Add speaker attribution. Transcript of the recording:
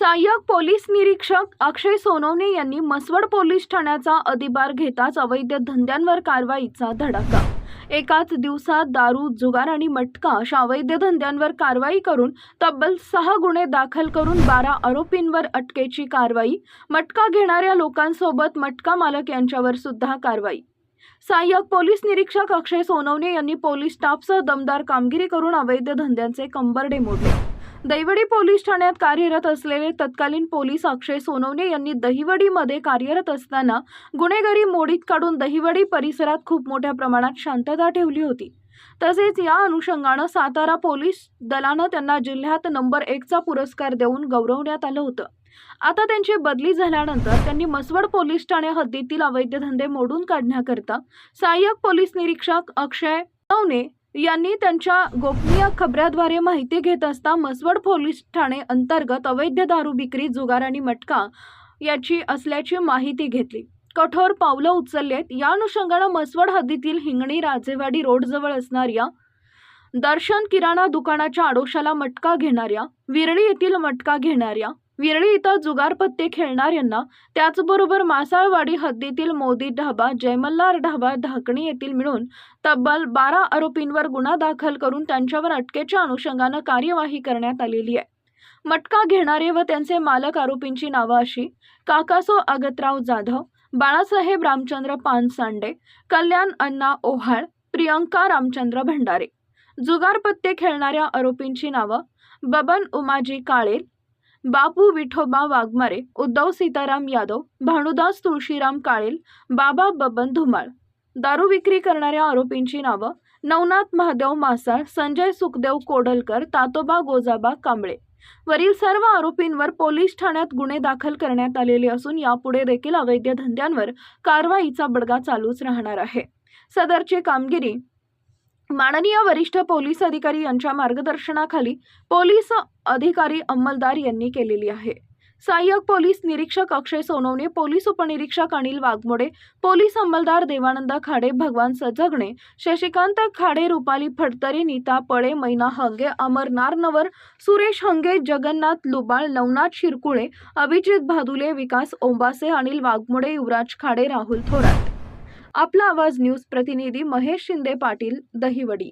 Speaker 1: सहाय्यक पोलीस निरीक्षक अक्षय सोनवणे यांनी मसवड पोलीस ठाण्याचा अधिभार घेताच अवैध धंद्यांवर कारवाईचा धडाका. एकाच दिवसात दारू जुगार आणि मटका अशा अवैध धंद्यांवर कारवाई करून तब्बल सहा गुन्हे दाखल करून बारा आरोपींवर अटकेची कारवाई मटका घेणाऱ्या लोकांसोबत मटका मालक यांच्यावर सुद्धा कारवाई. सहाय्यक पोलीस निरीक्षक अक्षय सोनवणे यांनी पोलीस स्टाफसह दमदार कामगिरी करून अवैध धंद्यांचे कंबरडे मोडले दहिवडी पोलीस ठाण्यात कार्यरत असलेले तत्कालीन पोलीस अक्षय सोनवणे यांनी दहिवडीमध्ये कार्यरत असताना गुन्हेगारी मोडीत काढून दहिवडी परिसरात खूप मोठ्या प्रमाणात शांतता ठेवली होती. तसेच या अनुषंगानं सातारा पोलीस दलानं त्यांना जिल्ह्यात नंबर एकचा पुरस्कार देऊन गौरवण्यात आलं होतं. आता त्यांची बदली झाल्यानंतर त्यांनी मसवड पोलीस ठाणे हद्दीतील अवैध धंदे मोडून काढण्याकरता सहाय्यक पोलीस निरीक्षक अक्षय नवणे यांनी त्यांच्या गोपनीय खबऱ्याद्वारे माहिती घेत असता मसवड पोलीस ठाणे अंतर्गत अवैध दारू विक्री जुगार आणि मटका याची असल्याची माहिती घेतली. कठोर पावलं उचललेत. या अनुषंगानं मसवड हद्दीतील हिंगणी राजेवाडी रोडजवळ असणाऱ्या दर्शन किराणा दुकानाच्या आडोशाला मटका घेणाऱ्या विरळी येथील मटका घेणाऱ्या विरळी इथं जुगारपत्ते खेळणाऱ्यांना त्याचबरोबर मासाळवाडी हद्दीतील मोदी ढाबा जयमल्लार ढाबा ढाकणी येथील मिळून तब्बल बारा आरोपींवर गुन्हा दाखल करून त्यांच्यावर अटकेच्या अनुषंगानं कार्यवाही करण्यात आलेली आहे. मटका घेणारे व त्यांचे मालक आरोपींची नावं अशी काकासो अगतराव जाधव बाळासाहेब रामचंद्र पानसांडे कल्याण अण्णा ओहाळ प्रियंका रामचंद्र भंडारे. जुगारपत्ते खेळणाऱ्या आरोपींची नावं बबन उमाजी काळे बापू विठोबा वाघमारे उद्धव सीताराम यादव भानुदास तुळशीराम काळेल बाबा बबन धुमाळ. दारू विक्री करणाऱ्या आरोपींची नावं नवनाथ महादेव मासाळ संजय सुखदेव कोडलकर तातोबा गोजाबा कांबळे. वरील सर्व आरोपींवर पोलीस ठाण्यात गुन्हे दाखल करण्यात आलेले असून यापुढे देखील अवैध धंद्यांवर कारवाईचा बडगा चालूच राहणार आहे. सदरची कामगिरी माननीय वरिष्ठ पोलीस अधिकारी यांच्या मार्गदर्शनाखाली पोलीस अधिकारी अंमलदार यांनी केलेली आहे. सहाय्यक पोलीस निरीक्षक अक्षय सोनवणे पोलीस उपनिरीक्षक अनिल वाघमोडे पोलीस अंमलदार देवानंद खाडे भगवान सजगणे शशिकांत खाडे रुपाली फडतरे नीता पळे मैना हंगे अमर नारनवर सुरेश हंगे जगन्नाथ लुबाळ नवनाथ शिरकुळे अभिजित भादुले विकास ओंबासे अनिल वाघमोडे युवराज खाडे राहुल थोरात. आपला आवाज न्यूज प्रतिनिधी महेश शिंदे पाटील दहिवडी.